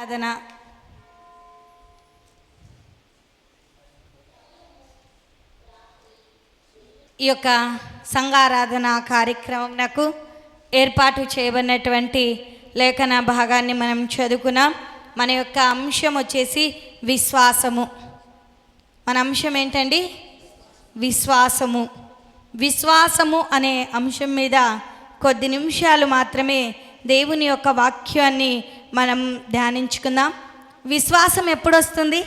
ఆరాధన ఈ యొక్క సంఘారాధన కార్యక్రమంకు ఏర్పాటు చేయబడినటువంటి లేఖన భాగాన్ని మనం చదువుకున్నాం. మన యొక్క అంశం వచ్చేసి విశ్వాసము. మన అంశం ఏంటండి? విశ్వాసము. విశ్వాసము అనే అంశం మీద కొద్ది నిమిషాలు మాత్రమే దేవుని యొక్క వాక్యాన్ని మనం ధ్యానించుకుందాం. విశ్వాసం ఎప్పుడు వస్తుంది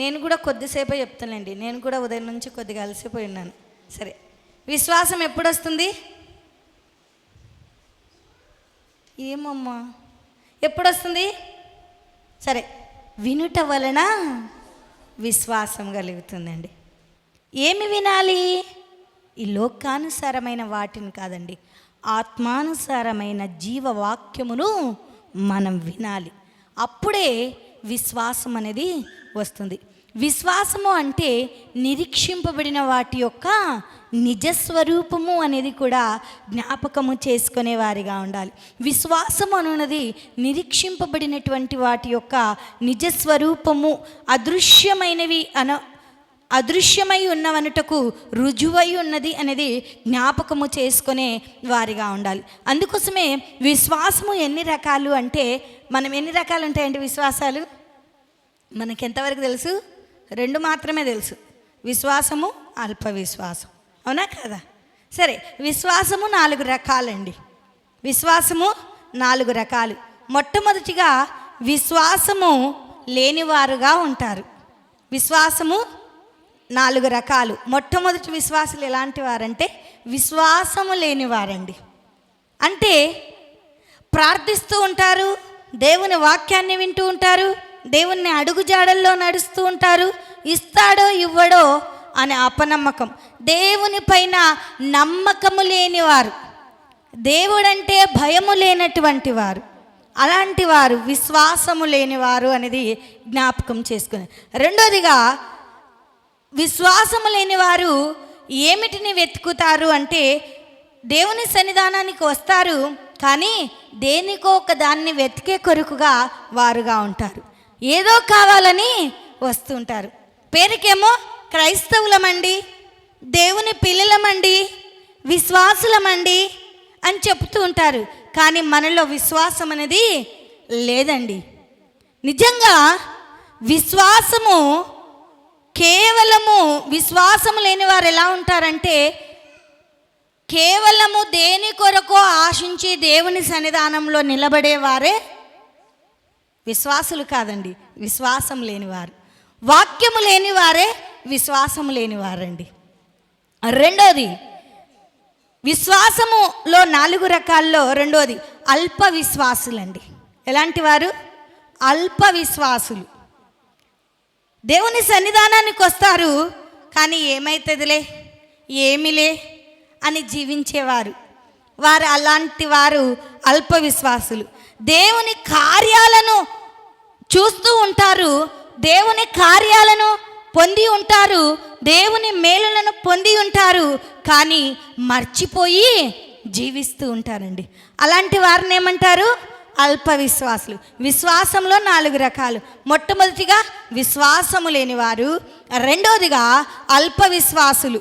నేను కూడా కొద్దిసేపే చెప్తానండి నేను కూడా ఉదయం నుంచి కొద్దిగా అలసిపోయి ఉన్నాను. సరే. విశ్వాసం ఎప్పుడు వస్తుంది ఏమమ్మా? ఎప్పుడు వస్తుంది సరే. వినుట వలన విశ్వాసం కలుగుతుందండి. ఏమి వినాలి? ఈ లోకానుసారమైన వాటిని కాదండి. ఆత్మానుసారమైన జీవవాక్యమును మనం వినాలి. అప్పుడే విశ్వాసం అనేది వస్తుంది. విశ్వాసము అంటే నిరీక్షింపబడిన వాటి యొక్క నిజస్వరూపము అనేది కూడా జ్ఞాపకము చేసుకునే వారిగా ఉండాలి. విశ్వాసము అనున్నది నిరీక్షింపబడినటువంటి వాటి యొక్క నిజస్వరూపము అదృశ్యమైనవి అన అదృశ్యమై ఉన్నవనుటకు రుజువై ఉన్నది అనేది జ్ఞాపకము చేసుకునే వారిగా ఉండాలి. అందుకోసమే విశ్వాసము ఎన్ని రకాలు అంటే మనం ఎన్ని రకాలు ఉంటాయండి విశ్వాసాలు? మనకి ఎంతవరకు తెలుసు? రెండు మాత్రమే తెలుసు. విశ్వాసము అల్ప విశ్వాసం అవునా కదా? సరే విశ్వాసము నాలుగు రకాలండి. విశ్వాసము నాలుగు రకాలు. మొట్టమొదటిగా విశ్వాసము లేనివారుగా ఉంటారు. విశ్వాసము నాలుగు రకాలు. మొట్టమొదటి విశ్వాసులు ఎలాంటి వారంటే విశ్వాసము లేనివారండి అంటే ప్రార్థిస్తూ ఉంటారు దేవుని వాక్యాన్ని వింటూ ఉంటారు దేవుణ్ణి అడుగుజాడల్లో నడుస్తూ ఉంటారు ఇస్తాడో ఇవ్వడో అనే అపనమ్మకం. దేవుని పైన నమ్మకము లేనివారు దేవుడంటే భయము లేనటువంటి వారు. అలాంటి వారు విశ్వాసము లేనివారు అనేది జ్ఞాపకం చేసుకుని. రెండోదిగా విశ్వాసము లేని వారు ఏమిటిని వెతుకుతారు అంటే దేవుని సన్నిధానానికి వస్తారు కానీ దేనికో ఒక దాన్ని వెతికే కొరకుగా వారుగా ఉంటారు. ఏదో కావాలని వస్తుంటారు. పేరుకేమో క్రైస్తవులమండి దేవుని పిల్లలమండి విశ్వాసులమండి అని చెప్తూ ఉంటారు. కానీ మనలో విశ్వాసం అనేది లేదండి. నిజంగా విశ్వాసము కేవలము విశ్వాసము లేని వారు ఎలా ఉంటారంటే కేవలము దేని కొరకు ఆశించి దేవుని సన్నిధానంలో నిలబడేవారే విశ్వాసులు కాదండి విశ్వాసం లేనివారు. వాక్యము లేనివారే విశ్వాసం లేనివారండి. రెండోది విశ్వాసములో నాలుగు రకాల్లో రెండోది అల్ప విశ్వాసులండి. ఎలాంటి వారు? అల్ప విశ్వాసులు. దేవుని సన్నిధానానికి వస్తారు. కానీ ఏమవుతుందిలే ఏమిలే? అని జీవించేవారు. వారు అలాంటి వారు అల్ప విశ్వాసులు దేవుని కార్యాలను చూస్తూ ఉంటారు. దేవుని కార్యాలను పొంది ఉంటారు. దేవుని మేలులను పొంది ఉంటారు. కానీ మర్చిపోయి జీవిస్తూ ఉంటారండి. అలాంటి వారిని ఏమంటారు? అల్ప విశ్వాసులు విశ్వాసంలో నాలుగు రకాలు. మొట్టమొదటిగా విశ్వాసము లేనివారు రెండవదిగా అల్ప విశ్వాసులు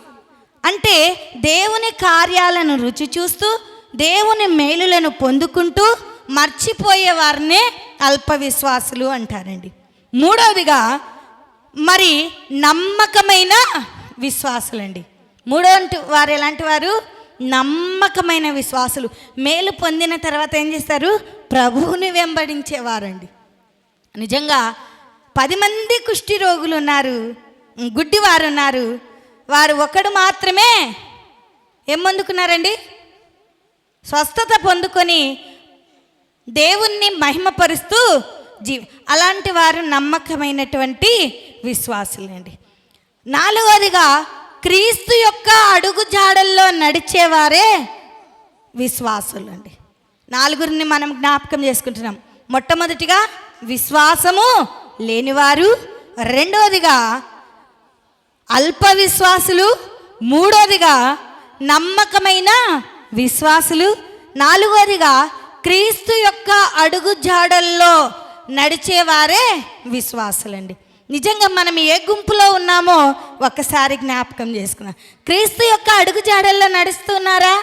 అంటే దేవుని కార్యాలను రుచి చూస్తూ దేవుని మేలులను పొందుకుంటూ మర్చిపోయే వారినే అల్ప విశ్వాసులు అంటారండి. మూడవదిగా మరి నమ్మకమైన విశ్వాసులండి. మూడో వారు ఎలాంటి వారు? నమ్మకమైన విశ్వాసులు. మేలు పొందిన తర్వాత ఏం చేస్తారు? ప్రభువుని వెంబడించేవారండి. నిజంగా పది మంది కుష్టి రోగులు ఉన్నారు గుడ్డివారు ఉన్నారు వారు ఒకడు మాత్రమే ఏమందుకున్నారండి? స్వస్థత పొందుకొని దేవుణ్ణి మహిమపరుస్తూ జీ అలాంటి వారు నమ్మకమైనటువంటి విశ్వాసులండి. నాలుగవదిగా క్రీస్తు యొక్క అడుగు జాడల్లో నడిచేవారే విశ్వాసులండి. నాలుగురిని మనం జ్ఞాపకం చేసుకుంటున్నాం. మొట్టమొదటిగా విశ్వాసము లేనివారు రెండవదిగా అల్ప విశ్వాసులు మూడోదిగా నమ్మకమైన విశ్వాసులు నాలుగోదిగా క్రీస్తు యొక్క అడుగు జాడల్లో నడిచేవారే విశ్వాసులండి. నిజంగా మనం ఏ గుంపులో ఉన్నామో ఒక్కసారి జ్ఞాపకం చేసుకున్నాం క్రీస్తు యొక్క అడుగు జాడల్లో నడుస్తున్నారా?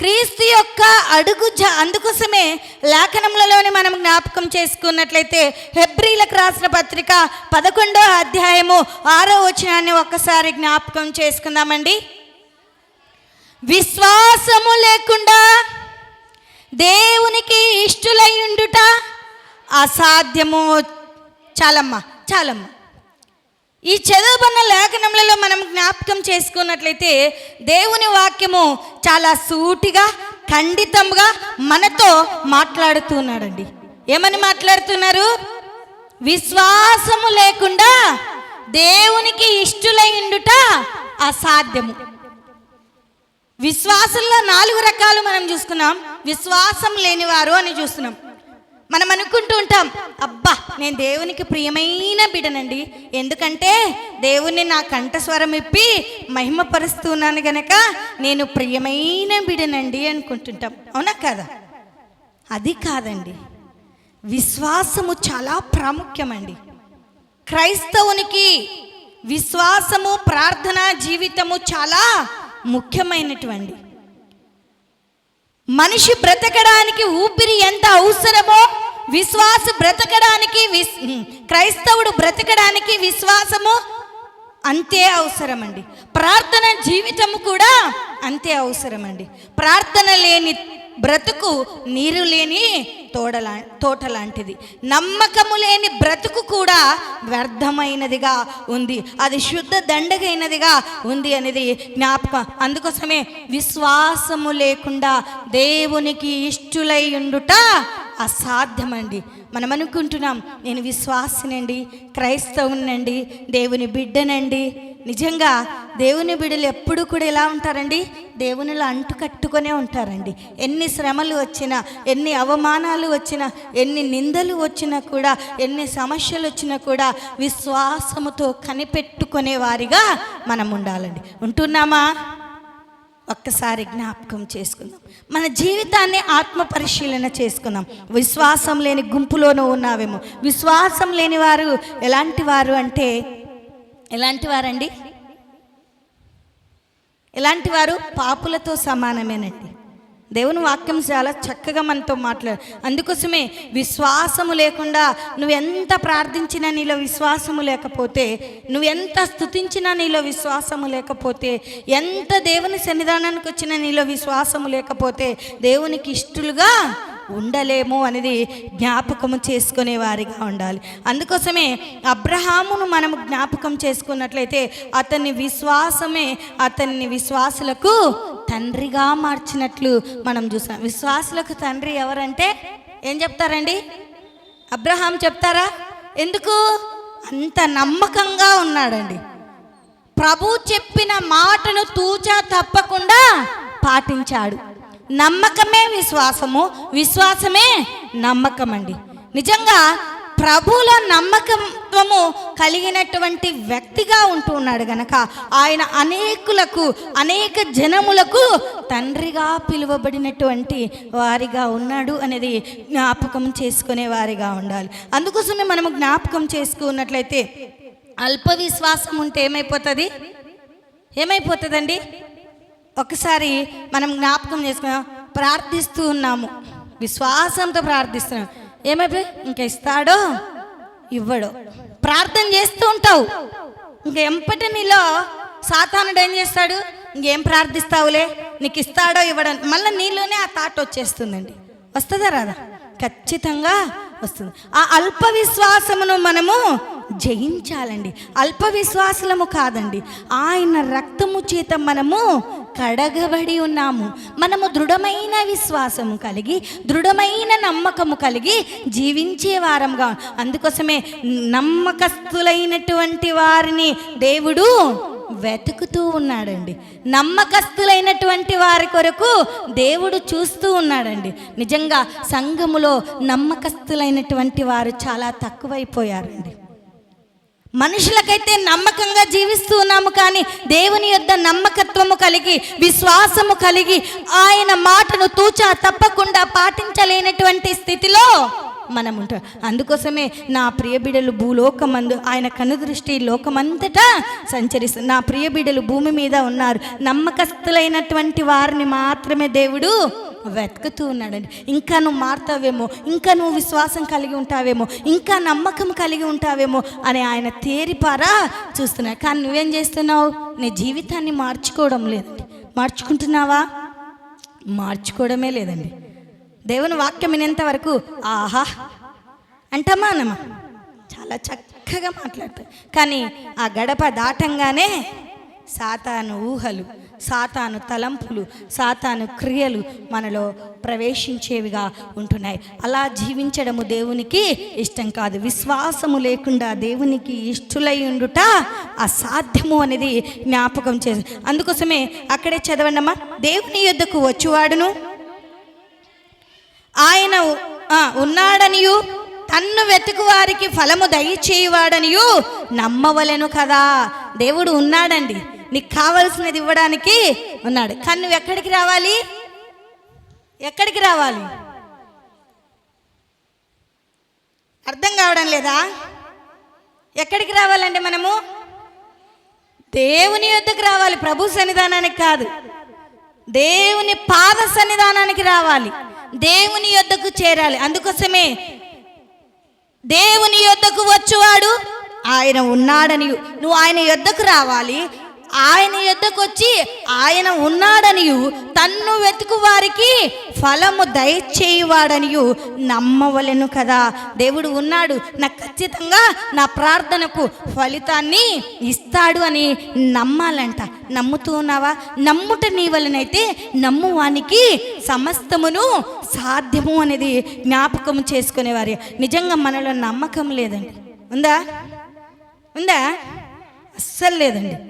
క్రీస్తు యొక్క అడుగు జా అందుకోసమే లేఖనములలోని మనం జ్ఞాపకం చేసుకున్నట్లయితే హెబ్రిలకు రాసిన పత్రిక పదకొండో అధ్యాయము ఆరో వచనాన్ని ఒక్కసారి జ్ఞాపకం చేసుకుందామండి. విశ్వాసము లేకుండా దేవునికి ఇష్టులయ్యుండుట అసాధ్యము చాలమ్మా చాలమ్మా. ఈ చదువుబన్న లేఖనములలో మనం జ్ఞాపకం చేసుకున్నట్లయితే దేవుని వాక్యము చాలా సూటిగా ఖండితంగా మనతో మాట్లాడుతున్నాడండి. ఏమని మాట్లాడుతున్నారు? విశ్వాసము లేకుండా దేవునికి ఇష్టులై ఉండుట అసాధ్యము. విశ్వాసంలో నాలుగు రకాలు మనం చూసుకున్నాం. విశ్వాసం లేనివారు అని చూస్తున్నాం. మనం అనుకుంటూ ఉంటాం అబ్బా నేను దేవునికి ప్రియమైన బిడనండి ఎందుకంటే దేవుణ్ణి నా కంఠస్వరం ఇప్పి మహిమపరుస్తున్నాను గనక నేను ప్రియమైన బిడనండి అనుకుంటుంటాం. అవునా కదా? అది కాదండి. విశ్వాసము చాలా ప్రాముఖ్యమండి. క్రైస్తవునికి విశ్వాసము ప్రార్థన జీవితము చాలా ముఖ్యమైనటువంటి మనిషి బ్రతకడానికి ఊపిరి ఎంత అవసరమో విశ్వాస బ్రతకడానికి విస్ క్రైస్తవుడు బ్రతకడానికి విశ్వాసము అంతే అవసరమండి. ప్రార్థన జీవితము కూడా అంతే అవసరమండి. ప్రార్థన లేని బ్రతుకు నీరు లేని తోడలా తోట లాంటిది నమ్మకము లేని బ్రతుకు కూడా వ్యర్థమైనదిగా ఉంది. అది శుద్ధ దండగైనదిగా ఉంది అనేది జ్ఞాపకం. అందుకోసమే విశ్వాసము లేకుండా దేవునికి ఇష్టులై ఉండుట అసాధ్యమండి. మనం అనుకుంటున్నాం నేను విశ్వాసనండి క్రైస్తవునండి దేవుని బిడ్డనండి. నిజంగా దేవుని బిడ్డలు ఎప్పుడు కూడా ఎలా ఉంటారండి? దేవునిలో అంటుకట్టుకొనే ఉంటారండి. ఎన్ని శ్రమలు వచ్చినా ఎన్ని అవమానాలు వచ్చినా ఎన్ని నిందలు వచ్చినా కూడా ఎన్ని సమస్యలు వచ్చినా కూడా విశ్వాసముతో కనిపెట్టుకునే వారిగా మనం ఉండాలండి ఉంటున్నామా? ఒక్కసారి జ్ఞాపకం చేసుకుందాం. మన జీవితాన్ని ఆత్మ పరిశీలన చేసుకుందాం. విశ్వాసం లేని గుంపులోనూ ఉన్నావేమో. విశ్వాసం లేని వారు ఎలాంటి వారు అంటే? ఎలాంటి వారండి? ఎలాంటి వారు? పాపులతో సమానమేనండి. దేవుని వాక్యం చాలా చక్కగా మనతో మాట్లాడు అందుకోసమే విశ్వాసము లేకుండా నువ్వెంత ప్రార్థించినా నీలో విశ్వాసము లేకపోతే నువ్వెంత స్థుతించినా నీలో విశ్వాసము లేకపోతే ఎంత దేవుని సన్నిధానానికి వచ్చినా నీలో విశ్వాసము లేకపోతే దేవునికి ఇష్టలుగా ఉండలేము అనేది జ్ఞాపకము చేసుకునే వారిగా ఉండాలి. అందుకోసమే అబ్రహామును మనం జ్ఞాపకం చేసుకున్నట్లయితే అతని విశ్వాసమే అతన్ని విశ్వాసులకు తండ్రిగా మార్చినట్లు మనం చూసాం. విశ్వాసులకు తండ్రి ఎవరంటే ఏం చెప్తారండి? అబ్రహాం చెప్తారా? ఎందుకు? అంత నమ్మకంగా ఉన్నాడండి. ప్రభు చెప్పిన మాటను తూచా తప్పకుండా పాటించాడు. నమ్మకమే విశ్వాసము విశ్వాసమే నమ్మకం అండి నిజంగా ప్రభులో నమ్మకత్వము కలిగినటువంటి వ్యక్తిగా ఉంటూ ఉన్నాడు గనక ఆయన అనేకులకు అనేక జనములకు తండ్రిగా పిలువబడినటువంటి వారిగా ఉన్నాడు అనేది జ్ఞాపకం చేసుకునే వారిగా ఉండాలి. అందుకోసమే మనము జ్ఞాపకం చేసుకున్నట్లయితే అల్ప విశ్వాసం ఉంటే ఏమైపోతుంది? ఏమైపోతుందండి? ఒకసారి మనం జ్ఞాపకం చేసుకున్నాం ప్రార్థిస్తూ ఉన్నాము. విశ్వాసంతో ప్రార్థిస్తున్నాం. ఏమైపోయి ఇంకా ఇస్తాడో? ఇవ్వడో. ప్రార్థన చేస్తూ ఉంటావు. ఇంక ఎంపటి నీలో సాతానుడు ఏం చేస్తాడు? ఇంకేం ప్రార్థిస్తావులే? నీకు ఇస్తాడో ఇవ్వడం మళ్ళీ నీలోనే ఆ థాట్ వచ్చేస్తుందండి. వస్తుందా రాదా? ఖచ్చితంగా వస్తుంది. ఆ అల్ప విశ్వాసమును మనము జయించాలండి. అల్ప విశ్వాసలము కాదండి. ఆయన రక్తము చేత మనము కడగబడి ఉన్నాము. మనము దృఢమైన విశ్వాసము కలిగి దృఢమైన నమ్మకము కలిగి జీవించే వారంగా. అందుకోసమే నమ్మకస్తులైనటువంటి వారిని దేవుడు వెతుకుతూ ఉన్నాడండి. నమ్మకస్తులైనటువంటి వారి కొరకు దేవుడు చూస్తూ ఉన్నాడండి. నిజంగా సంఘములో నమ్మకస్తులైనటువంటి వారు చాలా తక్కువైపోయారండి. మనుషులకైతే నమ్మకంగా జీవిస్తూ ఉన్నాము కానీ దేవుని యొద్ద నమ్మకత్వము కలిగి విశ్వాసము కలిగి ఆయన మాటను తూచా తప్పకుండా పాటించలేనటువంటి స్థితిలో మనం ఉంటాం అందుకోసమే నా ప్రియ బిడ్డలు భూలోకమందు ఆయన కనుదృష్టి లోకమంతటా సంచరిస్తుంది నా ప్రియ భూమి మీద ఉన్నారు. నమ్మకస్తులైనటువంటి వారిని మాత్రమే దేవుడు వెతుకుతూ ఉన్నాడండి. ఇంకా నువ్వు మారుతావేమో ఇంకా నువ్వు విశ్వాసం కలిగి ఉంటావేమో ఇంకా నమ్మకం కలిగి ఉంటావేమో అని ఆయన తేరిపారా చూస్తున్నాడు. కానీ నువ్వేం చేస్తున్నావు? నీ జీవితాన్ని మార్చుకోవడం లేదండి. మార్చుకుంటున్నావా? మార్చుకోవడమే లేదండి. దేవుని వాక్యం వినేంత వరకు ఆహా అంటామా అనమా చాలా చక్కగా మాట్లాడతారు కానీ ఆ గడప దాటంగానే సాతాను ఊహలు సాతాను తలంపులు సాతాను క్రియలు మనలో ప్రవేశించేవిగా ఉంటున్నాయి. అలా జీవించడము దేవునికి ఇష్టం కాదు. విశ్వాసము లేకుండా దేవునికి ఇష్టులై ఉండుట అసాధ్యము అనేది జ్ఞాపకం చేసి. అందుకోసమే అక్కడే చదవండమ్మా. దేవుని యొద్దకు వచ్చువాడును. ఆయన ఉన్నాడనియు. తన్ను వెతుకు వారికి ఫలము దయచేయువాడనియు. నమ్మవలెను కదా. దేవుడు ఉన్నాడండి. నీకు కావలసినది ఇవ్వడానికి ఉన్నాడు. కానీ నువ్వు ఎక్కడికి రావాలి? ఎక్కడికి రావాలి? అర్థం కావడం లేదా? ఎక్కడికి రావాలండి మనము? దేవుని యొద్దకు రావాలి. ప్రభు సన్నిధానానికి కాదు. దేవుని పాద సన్నిధానానికి రావాలి. దేవుని యొద్దకు చేరాలి. అందుకోసమే దేవుని యొద్దకు వచ్చువాడు ఆయన ఉన్నాడని నువ్వు ఆయన యొద్దకు రావాలి. ఆయన యొద్దకు వచ్చి ఆయన ఉన్నాడనియు తన్ను వెతుకు వారికి ఫలము దయచేయువాడనియు నమ్మవలెను కదా. దేవుడు ఉన్నాడు నాకు ఖచ్చితంగా నా ప్రార్థనకు ఫలితాన్ని ఇస్తాడు అని నమ్మాలంట. నమ్ముతూ ఉన్నావా? నమ్ముట నీ వలనైతే నమ్మువానికి సమస్తమును సాధ్యము అనేది జ్ఞాపకం చేసుకునేవారు. నిజంగా మనలో నమ్మకం లేదండి. ఉందా? ఉందా? అస్సలు లేదండి.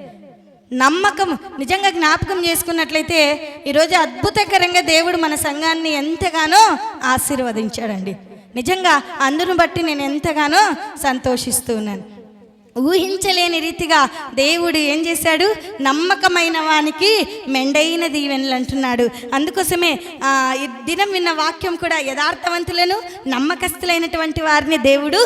నమ్మకం నిజంగా జ్ఞాపకం చేసుకున్నట్లయితే ఈరోజు అద్భుతకరంగా దేవుడు మన సంఘాన్ని ఎంతగానో ఆశీర్వదించాడండి. నిజంగా అందును బట్టి నేను ఎంతగానో సంతోషిస్తూ ఉన్నాను. ఊహించలేని రీతిగా దేవుడు ఏం చేశాడు? నమ్మకమైన వానికి మెండైన దీవెనలు అంటున్నాడు. అందుకోసమే దినం విన్న వాక్యం కూడా యథార్థవంతులను నమ్మకస్తులైనటువంటి వారిని దేవుడు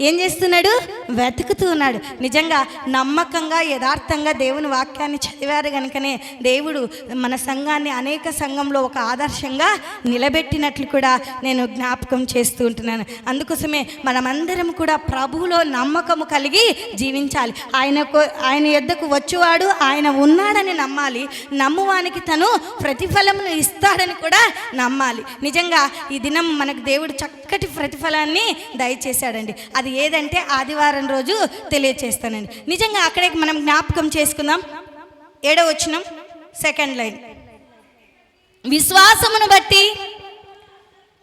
ఏం చేస్తున్నాడు? వెతుకుతున్నాడు. నిజంగా నమ్మకంగా యథార్థంగా దేవుని వాక్యాన్ని చదివారు కనుకనే దేవుడు మన సంఘాన్ని అనేక సంఘంలో ఒక ఆదర్శంగా నిలబెట్టినట్లు కూడా నేను జ్ఞాపకం చేస్తూ ఉంటున్నాను. అందుకోసమే మనమందరం కూడా ప్రభువులో నమ్మకము కలిగి జీవించాలి. ఆయనకు ఆయన ఎద్దకు వచ్చేవాడు ఆయన ఉన్నాడని నమ్మాలి. నమ్మువానికి తను ప్రతిఫలమును ఇస్తాడని కూడా నమ్మాలి. నిజంగా ఈ దినం మనకు దేవుడు చక్క చక్కటి ప్రతిఫలాన్ని దయచేశాడండి. అది ఏదంటే ఆదివారం రోజు తెలియచేస్తానండి. నిజంగా అక్కడే మనం జ్ఞాపకం చేసుకుందాం. ఏడో వచ్చినం సెకండ్ లైన్ విశ్వాసమును బట్టి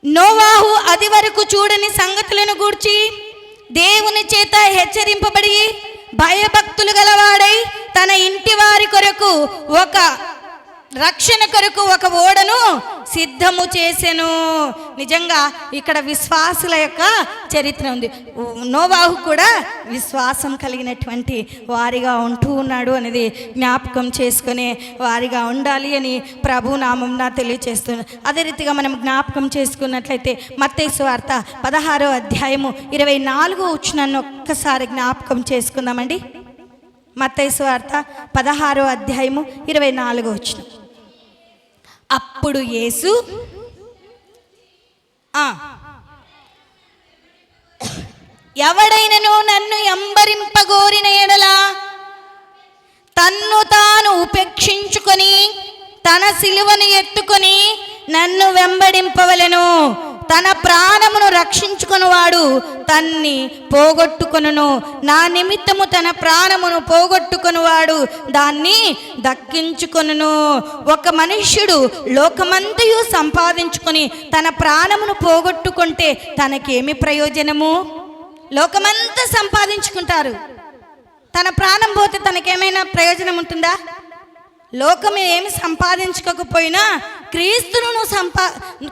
నోవాహు అది వరకు చూడని సంగతులను గూర్చి దేవుని చేత హెచ్చరింపబడి భయభక్తులు గలవాడై తన ఇంటి వారి కొరకు ఒక రక్షణ కొరకు ఒక ఓడను సిద్ధము చేసెను. నిజంగా ఇక్కడ విశ్వాసుల యొక్క చరిత్ర ఉంది. నోవాహు కూడా విశ్వాసం కలిగినటువంటి వారిగా ఉంటూ ఉన్నాడు అనేది జ్ఞాపకం చేసుకునే వారిగా ఉండాలి అని ప్రభు నామం నా తెలియచేస్తున్నాను అదే రీతిగా మనం జ్ఞాపకం చేసుకున్నట్లయితే మత్తేసు వార్త పదహారో అధ్యాయము ఇరవై నాలుగో వచ్చినాన్ని ఒక్కసారి జ్ఞాపకం చేసుకుందామండి. మత్తైసు వార్త పదహారో అధ్యాయము ఇరవై నాలుగో వచ్చినాం అప్పుడు యేసు ఎవడైనను నన్ను ఎంబరింపగోరిన ఎడలా తన్ను తాను ఉపేక్షించుకొని తన సిలువను ఎత్తుకొని నన్ను వెంబడింపవలను. తన ప్రాణమును రక్షించుకునివాడు తన్ని పోగొట్టుకును నా నిమిత్తము తన ప్రాణమును పోగొట్టుకునివాడు దాన్ని దక్కించుకొనును. ఒక మనుష్యుడు లోకమంతయు సంపాదించుకొని తన ప్రాణమును పోగొట్టుకుంటే తనకేమి ప్రయోజనము? లోకమంతా సంపాదించుకుంటారు. తన ప్రాణం పోతే తనకేమైనా ప్రయోజనం ఉంటుందా లోకం ఏమి సంపాదించుకోకపోయినా క్రీస్తును నువ్వు సంపా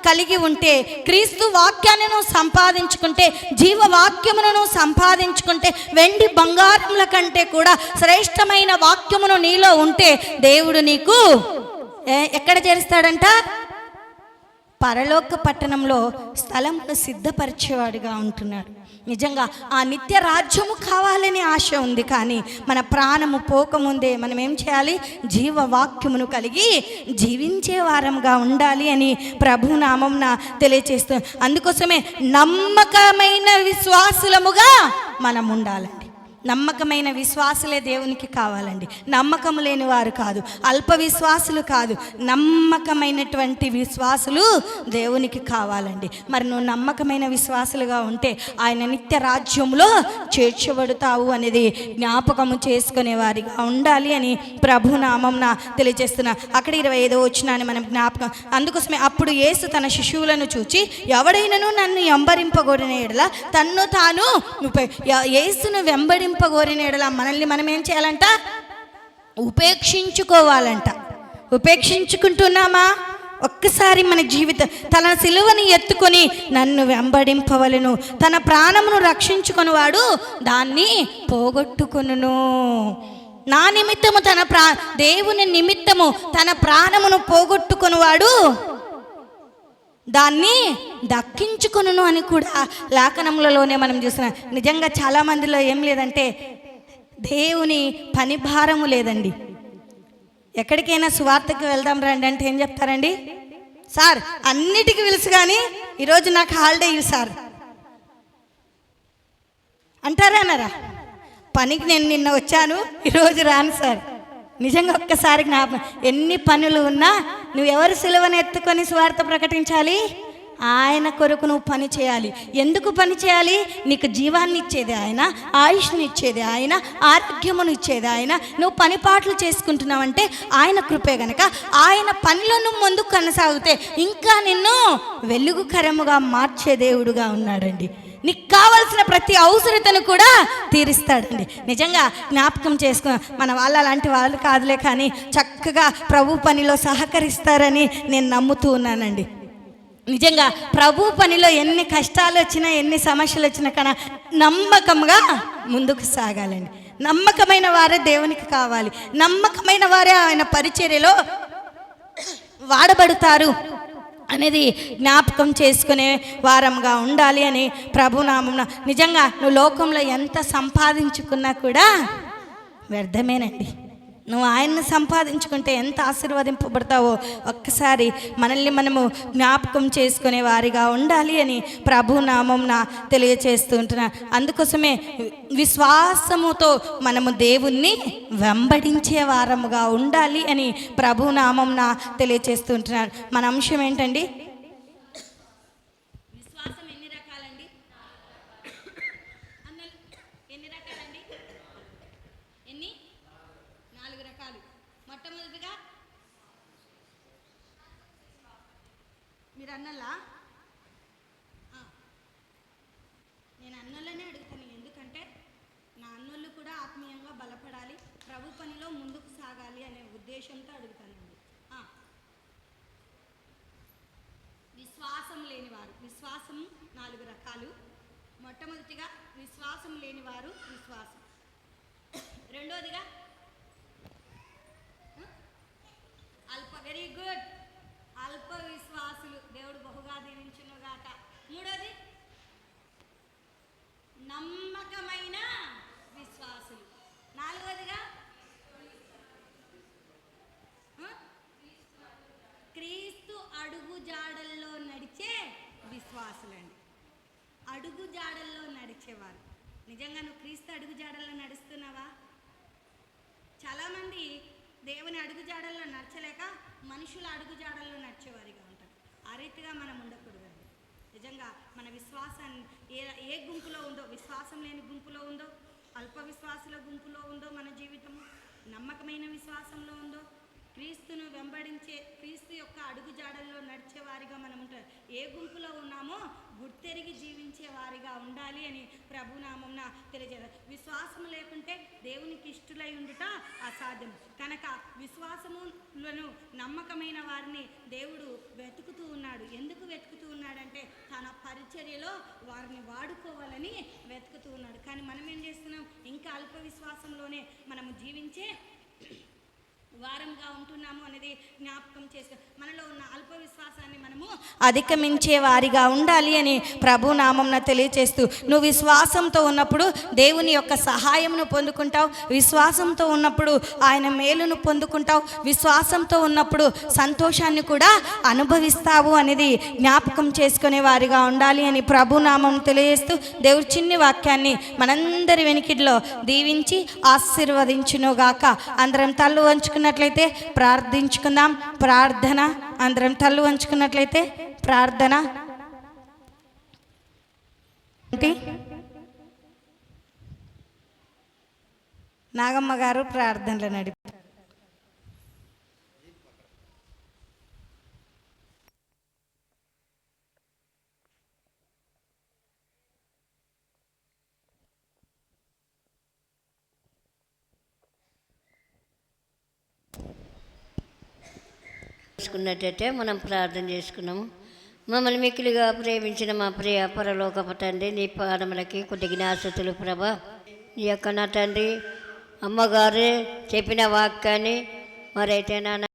కలిగి ఉంటే క్రీస్తు వాక్యాన్ని నువ్వు సంపాదించుకుంటే జీవవాక్యమును నువ్వు సంపాదించుకుంటే వెండి బంగారముల కంటే కూడా శ్రేష్టమైన వాక్యమును నీలో ఉంటే దేవుడు నీకు ఎక్కడ చేరుస్తాడంట? పరలోక పట్టణంలో స్థలం సిద్ధపరిచేవాడుగా ఉంటున్నాడు. నిజంగా ఆ నిత్య రాజ్యము కావాలని ఆశ ఉంది కానీ మన ప్రాణము పోకముందే మనం ఏం చేయాలి? జీవవాక్యమును కలిగి జీవించే వారంగా ఉండాలి అని ప్రభు నామంన అందుకోసమే నమ్మకమైన విశ్వాసులముగా మనం ఉండాలి నమ్మకమైన విశ్వాసులే దేవునికి కావాలండి. నమ్మకం లేని వారు కాదు. అల్ప విశ్వాసులు కాదు. నమ్మకమైనటువంటి విశ్వాసులు దేవునికి కావాలండి. మరి నువ్వు నమ్మకమైన విశ్వాసులుగా ఉంటే ఆయన నిత్య రాజ్యంలో చేర్చబడతావు అనేది జ్ఞాపకము చేసుకునే వారిగా ఉండాలి అని ప్రభు నామంన తెలియజేస్తున్నా. అక్కడ ఇరవై ఐదో వచ్చినాన్ని మనం జ్ఞాపకం. అందుకోసమే అప్పుడు యేసు తన శిశువులను చూచి ఎవడైనను నన్ను ఎంబరింపగొడిన ఎడల తన్ను తాను యేసును వెంబడి యేసును ఎడల మనల్ని మనం ఏం చేయాలంట? ఉపేక్షించుకోవాలంట. ఉపేక్షించుకుంటున్నామా? ఒక్కసారి మన జీవితం తన సిలువని ఎత్తుకొని నన్ను వెంబడింపవలను. తన ప్రాణమును రక్షించుకొని వాడు దాన్ని పోగొట్టుకొనును. నా నిమిత్తము తన ప్రా దేవుని నిమిత్తము తన ప్రాణమును పోగొట్టుకునివాడు దాన్ని దక్కించుకొనును అని కూడా లేఖనములలోనే మనం చూస్తున్నాం నిజంగా చాలా మందిలో ఏం లేదంటే దేవుని పని భారము లేదండి. ఎక్కడికైనా సువార్తకి వెళ్దాం రండి అంటే ఏం చెప్తారండి? సార్ అన్నిటికీ పిలుసు కానీ ఈరోజు నాకు హాలిడే ఇవ్వు సార్. అంటారా అన్నారా? పనికి నేను నిన్న వచ్చాను ఈరోజు రాను సార్. నిజంగా ఒక్కసారి జ్ఞాపకం ఎన్ని పనులు ఉన్నా నువ్వు ఎవరు ఎత్తుకొని స్వార్థ ప్రకటించాలి? ఆయన కొరకు నువ్వు పని చేయాలి. ఎందుకు పని చేయాలి? నీకు జీవాన్ని ఇచ్చేది ఆయన ఆయుష్ని ఇచ్చేది ఆయన ఆరోగ్యమును ఇచ్చేది ఆయన. నువ్వు పని పాటలు చేసుకుంటున్నావంటే ఆయన కృపే గనక. ఆయన పనిలో నువ్వు ముందుకు కొనసాగితే ఇంకా నిన్ను వెలుగుకరముగా మార్చే దేవుడుగా ఉన్నాడండి. నీకు కావలసిన ప్రతి అవసరతను కూడా తీరుస్తాడండి. నిజంగా జ్ఞాపకం చేసుకున్న మన వాళ్ళ అలాంటి వాళ్ళు కాదులే కానీ చక్కగా ప్రభు పనిలో సహకరిస్తారని నేను నమ్ముతూ ఉన్నానండి. నిజంగా ప్రభు పనిలో ఎన్ని కష్టాలు వచ్చినా ఎన్ని సమస్యలు వచ్చినా కన్నా నమ్మకంగా ముందుకు సాగాలండి. నమ్మకమైన వారే దేవునికి కావాలి. నమ్మకమైన వారే ఆయన పరిచర్యలో వాడబడతారు అనేది జ్ఞాపకం చేసుకునే వారంగా ఉండాలి అని ప్రభునామం నిజంగా నువ్వు లోకంలో ఎంత సంపాదించుకున్నా కూడా వ్యర్థమేనండి. నువ్వు ఆయన్ని సంపాదించుకుంటే ఎంత ఆశీర్వదింపబడతావో ఒక్కసారి మనల్ని మనము జ్ఞాపకం చేసుకునే వారిగా ఉండాలి అని ప్రభు నామంన తెలియచేస్తూ ఉంటున్నా. అందుకోసమే విశ్వాసముతో మనము దేవుణ్ణి వెంబడించే వారముగా ఉండాలి అని ప్రభు నామంన తెలియచేస్తూ ఉంటున్నాను మన అంశం ఏంటండి విశ్వాసం ఎన్ని రకాలండి అన్నలు, ఎన్ని రకాలండి ఎన్ని నాలుగు రకాలు మొట్టమొదటిగా మీరు అన్నలా? నేను అన్నలనే అడుగుతాను ఎందుకంటే నా అన్నోళ్ళు కూడా ఆత్మీయంగా బలపడాలి ప్రభు పనిలో ముందుకు సాగాలి అనే ఉద్దేశంతో అడుగుతానండి విశ్వాసం లేనివారు విశ్వాసం నాలుగు రకాలు. మొట్టమొదటిగా విశ్వాసం లేనివారు విశ్వాసం. రెండోదిగా అల్ప వెరీ గుడ్ అల్ప విశ్వాసులు దేవుడు బహుగా దీవించునుగాక. మూడోది నమ్మకమైన విశ్వాసులు. నాలుగోదిగా క్రీస్తు అడుగు జాడల్లో నడిచే విశ్వాసులండి. అడుగు జాడల్లో నడిచేవారు. నిజంగా నువ్వు క్రీస్తు అడుగు జాడల్లో నడుస్తున్నావా? చాలామంది దేవుని అడుగు జాడల్లో నడచలేక మనుషుల అడుగు జాడ ఆ రీతిగా మనం ఉండకూడదండి నిజంగా మన విశ్వాసాన్ని ఏ ఏ గుంపులో ఉందో విశ్వాసం లేని గుంపులో ఉందో అల్ప విశ్వాసుల గుంపులో ఉందో మన జీవితము నమ్మకమైన విశ్వాసంలో ఉందో క్రీస్తును వెంబడించే క్రీస్తు యొక్క అడుగు జాడల్లో నడిచేవారిగా మనం ఉంటాం ఏ గుంపులో ఉన్నామో గుర్తెరిగి జీవించే వారిగా ఉండాలి అని ప్రభునామం తెలియజేయాలి విశ్వాసం లేకుంటే దేవునికి ఇష్టులై ఉండుట అసాధ్యం. కనుక విశ్వాసములను నమ్మకమైన వారిని దేవుడు వెతుకుతూ ఉన్నాడు. ఎందుకు వెతుకుతూ ఉన్నాడంటే తన పరిచర్యలో వారిని వాడుకోవాలని వెతుకుతూ ఉన్నాడు. కానీ మనం ఏం చేస్తున్నాం? ఇంకా అల్ప విశ్వాసంలోనే మనము జీవించే వారంగా ఉంటున్నాము అనేది జ్ఞాపకం చేసుకో మనలో ఉన్న అల్ప విశ్వాసాన్ని మనము అధిగమించే వారిగా ఉండాలి అని ప్రభు నామంన తెలియచేస్తూ నువ్వు విశ్వాసంతో ఉన్నప్పుడు దేవుని యొక్క సహాయంను పొందుకుంటావు విశ్వాసంతో ఉన్నప్పుడు ఆయన మేలును పొందుకుంటావు విశ్వాసంతో ఉన్నప్పుడు సంతోషాన్ని కూడా అనుభవిస్తావు అనేది జ్ఞాపకం చేసుకునే వారిగా ఉండాలి అని ప్రభు నామం తెలియజేస్తూ దేవుడి చిన్ని వాక్యాన్ని మనందరి వెనికిడిలో దీవించి ఆశీర్వదించునుగాక. అందరం తల్లు వంచుకున్నట్లయితే ప్రార్థించుకుందాం. ప్రార్థన అందరం తల్లు వంచుకున్నట్లయితే ప్రార్థన. నాగమ్మ గారు ప్రార్థనలు నడిపి చేసుకున్నట్టయితే మనం ప్రార్థన చేసుకున్నాము. మమ్మల్ని మిక్కిలిగా ప్రేమించిన మా ప్రియ పరలోకపు తండ్రి నీ పాదములకి కొద్ది జ్ఞాసతులు ప్రభ. నీ యొక్క నా తండ్రి అమ్మగారు చెప్పిన వాక్యాన్ని మరైతే నా